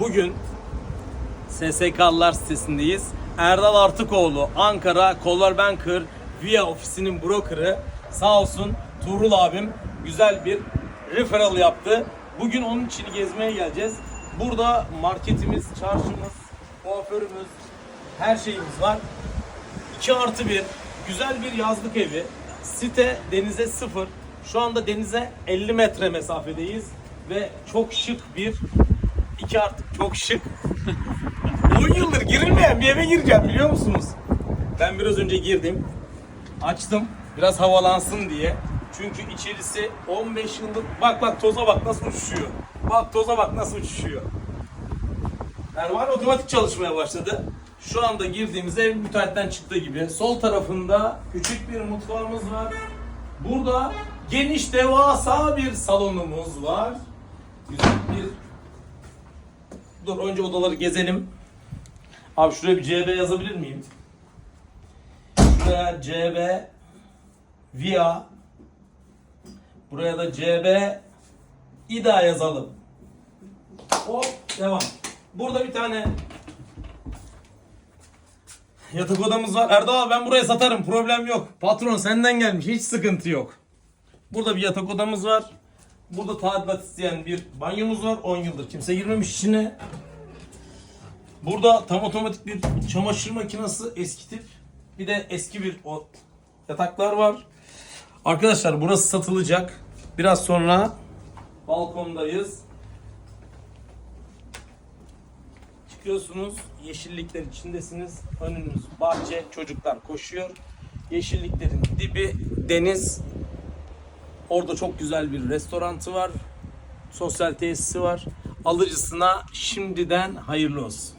Bugün SSK'lılar sitesindeyiz. Erdal Artıkoğlu, Ankara Collar Banker Via ofisinin brokerı sağ olsun Tuğrul abim güzel bir referral yaptı. Bugün onun için gezmeye geleceğiz. Burada marketimiz, çarşımız, kuaförümüz, her şeyimiz var. 2 artı 1 güzel bir yazlık evi. Site denize sıfır. Şu anda denize 50 metre mesafedeyiz. Ve çok şık bir 2 artı çok şık. 10 yıldır girilmeyen bir eve gireceğim biliyor musunuz? Ben biraz önce girdim. Açtım. Biraz havalansın diye. Çünkü içerisi 15 yıllık. Bak bak toza bak nasıl uçuşuyor. Bak toza bak nasıl uçuşuyor. Pervane otomatik çalışmaya başladı. Şu anda girdiğimiz ev müteahhitten çıktığı gibi. Sol tarafında küçük bir mutfağımız var. Burada geniş devasa bir salonumuz var. Güzel bir... Dur önce odaları gezelim. Abi şuraya bir CB yazabilir miyim? Şuraya CB Via Buraya da CB İDA yazalım. Hop devam. Burada bir tane yatak odamız var. Erdal abi ben buraya satarım problem yok. Patron senden gelmiş hiç sıkıntı yok. Burada bir yatak odamız var. Burada tadilat isteyen bir banyomuz var. 10 yıldır kimse girmemiş içine. Burada tam otomatik bir çamaşır makinesi eski tip. Bir de eski bir o yataklar var. Arkadaşlar burası satılacak. Biraz sonra balkondayız. Çıkıyorsunuz, yeşillikler içindesiniz. Önünüz bahçe, çocuklar koşuyor. Yeşilliklerin dibi deniz. Orada çok güzel bir restorantı var. Sosyal tesisi var. Alıcısına şimdiden hayırlı olsun.